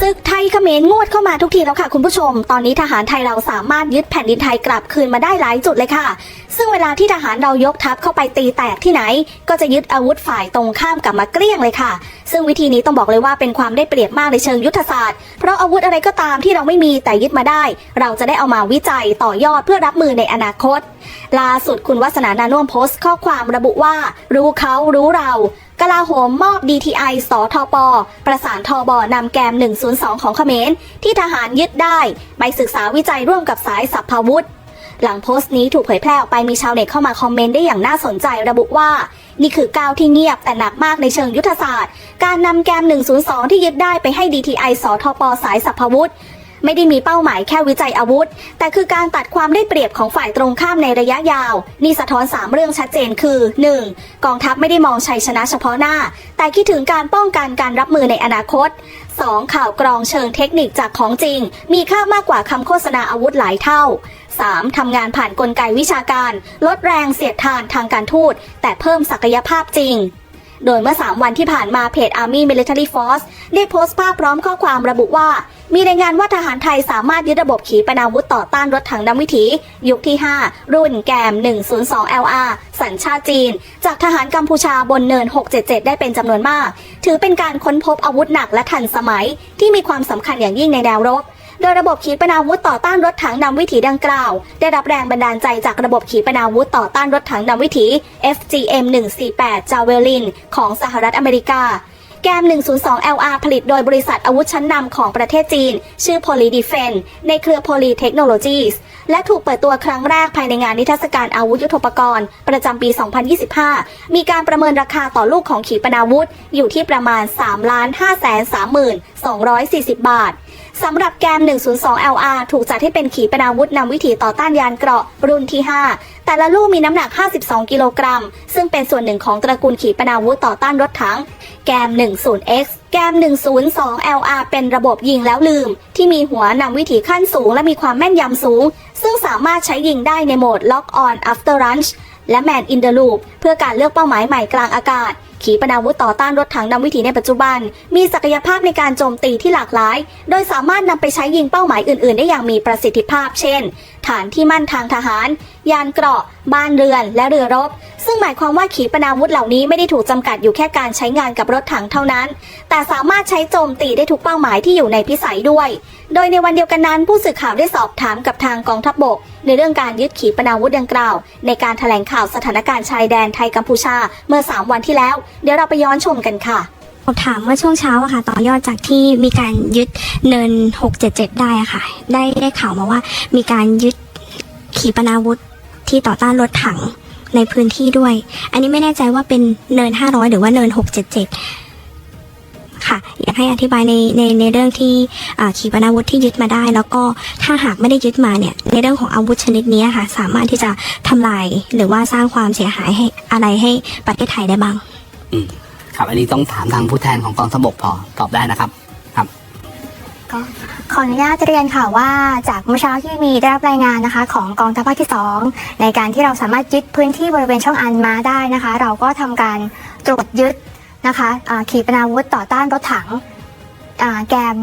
ศึกไทยเขมรงวดเข้ามาทุกทีแล้วค่ะคุณผู้ชม ตอนนี้ทหารไทยเราสามารถยึดแผ่นดินไทยกลับคืนมาได้หลายจุดเลยค่ะ ซึ่งเวลาที่ทหารเรายกทัพเข้าไปตีแตกที่ไหน ก็จะยึดอาวุธฝ่ายตรงข้ามกลับมาเกลี้ยงเลยค่ะ ซึ่งวิธีนี้ต้องบอกเลยว่าเป็นความได้เปรียบมากในเชิงยุทธศาสตร์ เพราะอาวุธอะไรก็ตามที่เราไม่มีแต่ยึดมาได้ เราจะได้เอามาวิจัยต่อยอดเพื่อรับมือในอนาคต ล่าสุดคุณวัฒนานานุ่มโพสต์ข้อความระบุว่า รู้เขารู้เรา กลาโหมมอบ DTI สทป ประสานทบนำแกม 102 ของเขมร ที่ทหารยึดได้ ไปศึกษาวิจัยร่วมกับสายสัพพวุธ หลังโพสต์นี้ถูกเผยแพร่ออกไปมีชาวเน็ตเข้ามาคอมเมนต์ได้อย่างน่าสนใจระบุว่า นี่คือก้าวที่เงียบแต่หนักมากในเชิงยุทธศาสตร์ การนำแกม 102 ที่ยึดได้ไปให้ DTI สทป สายสัพพวุธ ไม่ได้มีเป้าหมายแค่วิจัยอาวุธ แต่คือการตัดความได้เปรียบของฝ่ายตรงข้ามในระยะยาว นี่สะท้อน 3 เรื่องชัดเจนคือ 1. กองทัพไม่ได้มองชัยชนะเฉพาะหน้า แต่คิดถึงการป้องกันการรับมือในอนาคต 2. ข่าวกรองเชิงเทคนิคจากของจริง มีค่ามากกว่าคำโฆษณาอาวุธหลายเท่า 3. ทำงานผ่านนกลไกวิชาการ ลดแรงเสียดทานทางการทูต แต่เพิ่มศักยภาพจริงโดยเมื่อ 3 วันที่ผ่านมาเพจ Army Military Force ได้โพสต์ภาพพร้อมข้อความระบุว่า มีรายงานว่าทหารไทยสามารถยึดระบบขีปนาวุธต่อต้านรถถังนำวิถี ยุคที่ 5 รุ่นแกม 102 LR สัญชาติจีน จากทหารกัมพูชาบนเนิน 677 ได้เป็นจำนวนมาก ถือเป็นการค้นพบอาวุธหนักและทันสมัย ที่มีความสำคัญอย่างยิ่งในแนวรบโดยระบบขีปนาวุธต่อต้านรถถังนำวิถีดังกล่าว ได้รับแรงบันดาลใจจากระบบขีปนาวุธต่อต้านรถถังนำวิถี FGM 148 Javelin ของสหรัฐอเมริกา แกม 102 LR ผลิตโดยบริษัทอาวุธชั้นนำของประเทศจีน ชื่อ Poly Defense ในเครือ Poly Technologies และถูกเปิดตัวครั้งแรกภายในงานนิทรรศการอาวุธยุทโธปกรณ์ ประจำปี 2025 มีการประเมินราคาต่อลูกของขีปนาวุธ อยู่ที่ประมาณ 3 5 3 240 บาทสำหรับแกม 102 LR ถูกจัดให้เป็นขีปนาวุธนำวิถีต่อต้านยานเกราะรุ่นที่ 5 แต่ละลูกมีน้ำหนัก 52 กิโลกรัม ซึ่งเป็นส่วนหนึ่งของตระกูลขีปนาวุธต่อต้านรถถัง แกม 10X แกม 102 LR เป็นระบบยิงแล้วลืม ที่มีหัวนำวิถีขั้นสูงและมีความแม่นยำสูง ซึ่งสามารถใช้ยิงได้ในโหมด Lock on After Launch และ Man in the Loop เพื่อการเลือกเป้าหมายใหม่กลางอากาศ ขีปนาวุธต่อต้านรถถังนำวิถีในปัจจุบัน มีศักยภาพในการโจมตีที่หลากหลาย โดยสามารถนำไปใช้ยิงเป้าหมายอื่น ๆ ได้อย่างมีประสิทธิภาพ เช่น ฐานที่มั่นทางทหาร ยานเกราะ บ้านเรือน และเรือรบ งหมายความว่าขีปนาวุธเหล่านี้ไม่ได้ถูกจำกัดอยู่แค่การใช้งานกับรถถังเท่านั้น แต่สามารถใช้โจมตีได้ทุกเป้าหมายที่อยู่ในพิสัยด้วย โดยในวันเดียวกันนั้น ผู้สื่อข่าวได้สอบถามกับทางกองทัพบบก ในเรื่องการยึดขีปนาวุธดังกล่าว ในการแถลงข่าวสถานการณ์ชายแดนไทยกัมพูชาเมื่อ 3 วันที่แล้ว เดี๋ยวเราไปย้อนชมกันค่ะสอบถามเมื่อช่วงเช้าอะค่ะ ต่อยอดจากที่มีการยึดเนิน 677 ได้อะค่ะ ได้ได้ข่าวมาว่ามีการยึดขีปนาวุธที่ต่อต้านรถถัง ในพื้นที่ด้วย อันนี้ไม่แน่ใจว่าเป็นเนิน 500 หรือว่าเนิน 677 ค่ะ อยากให้อธิบายในในในเรื่องที่ขีปนาวุธที่ยึดมาได้ แล้วก็ถ้าหากไม่ได้ยึดมาเนี่ย ในเรื่องของอาวุธชนิดนี้ค่ะ สามารถที่จะทำลายหรือว่าสร้างความเสียหายให้อะไรให้ประเทศไทยได้บ้างอืมครับ อันนี้ต้องถามทางผู้แทนของกองทัพบกพอตอบได้นะครับ ขออนุญาตเรียนค่ะว่าจากเมื่อเช้าที่มีได้รับรายงานนะคะ ของกองทัพภาคที่ 2 ในการที่เราสามารถยึดพื้นที่บริเวณช่องอันมาได้นะคะ เราก็ทำการตรวจยึดนะคะอ่าขีปนาวุธต่อต้านรถถังอ่าแกม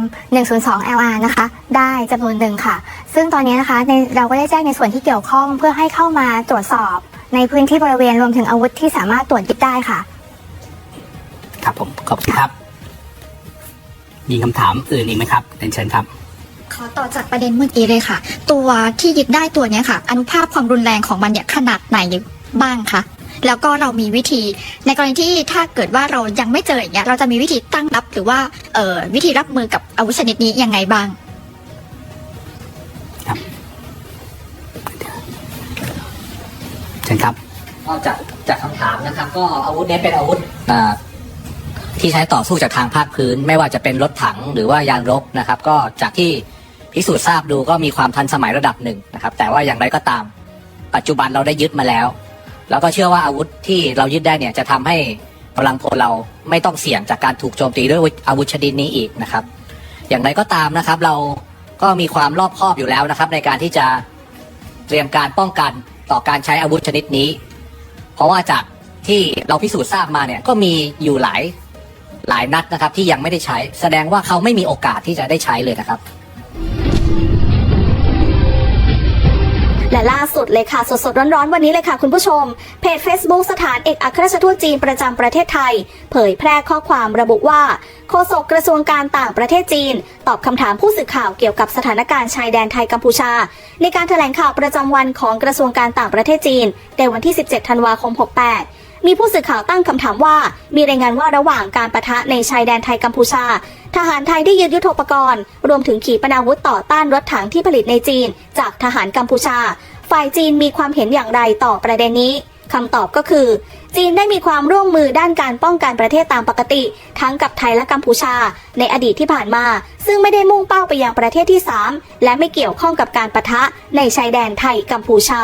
102 LR นะคะ ได้จำนวนหนึ่งค่ะ ซึ่งตอนนี้นะคะในเราก็ได้แจ้งในส่วนที่เกี่ยวข้องเพื่อให้เข้ามาตรวจสอบในพื้นที่บริเวณรวมถึงอาวุธที่สามารถตรวจยึดได้ค่ะ ครับผม ขอบคุณครับ มีคำถามอื่นอีกไหมครับเรียนเชิญครับขอต่อจากประเด็นเมื่อกี้เลยค่ะ ตัวที่ยึดได้ตัวเนี้ยค่ะ อนุภาพความรุนแรงของมันเนี่ยขนาดไหนบ้างคะแล้วก็เรามีวิธี ในกรณีที่ถ้าเกิดว่าเรายังไม่เจออย่างเงี้ยเราจะมีวิธีตั้งรับหรือว่าเอ่อวิธีรับมือกับอาวุธชนิดนี้ยังไงบ้างเชิญครับก็จากจากคำถามนะครับ ก็อาวุธนี้เป็นอาวุธอ่า ที่ใช้ต่อสู้จากทางภาคพื้น ไม่ว่าจะเป็นรถถังหรือว่ายานรบนะครับ ก็จากที่พิสูจน์ทราบดูก็มีความทันสมัยระดับหนึ่งนะครับ แต่ว่าอย่างไรก็ตาม ปัจจุบันเราได้ยึดมาแล้ว แล้วก็เชื่อว่าอาวุธที่เรายึดได้เนี่ยจะทำให้กำลังพลเราไม่ต้องเสี่ยงจากการถูกโจมตีด้วยอาวุธชนิดนี้อีกนะครับ อย่างไรก็ตามนะครับ เราก็มีความรอบคอบอยู่แล้วนะครับ ในการที่จะเตรียมการป้องกันต่อการใช้อาวุธชนิดนี้ เพราะว่าจากที่เราพิสูจน์ทราบมาเนี่ยก็มีอยู่หลาย หลายนัดนะครับที่ยังไม่ได้ใช้ แสดงว่าเขาไม่มีโอกาสที่จะได้ใช้เลยนะครับและล่าสุดเลยค่ะ สดๆ ร้อนๆ วันนี้เลยค่ะ คุณผู้ชม เพจ Facebook สถานเอกอัครราชทูตจีนประจำประเทศไทย เผยแพร่ข้อความระบุว่าโฆษกกระทรวงการต่างประเทศจีน ตอบคำถามผู้สื่อข่าวเกี่ยวกับสถานการณ์ชายแดนไทยกัมพูชา ในการแถลงข่าวประจำวันของกระทรวงการต่างประเทศจีนในวันที่ 17 ธันวาคม 68 มีผู้สื่อข่าวตั้งคำถามว่า มีรายงานว่าระหว่างการประทะในชายแดนไทยกัมพูชา ทหารไทยได้ยึดยุทโธปกรณ์ รวมถึงขีปนาวุธต่อต้านรถถังที่ผลิตในจีน จากทหารกัมพูชา ฝ่ายจีนมีความเห็นอย่างไรต่อประเด็นนี้คำตอบก็คือ จีนได้มีความร่วมมือด้านการป้องกันประเทศตามปกติ ทั้งกับไทยและกัมพูชา ในอดีตที่ผ่านมา ซึ่งไม่ได้มุ่งเป้าไปยังประเทศที่ 3 และไม่เกี่ยวข้องกับการประทะในชายแดนไทยกัมพูชา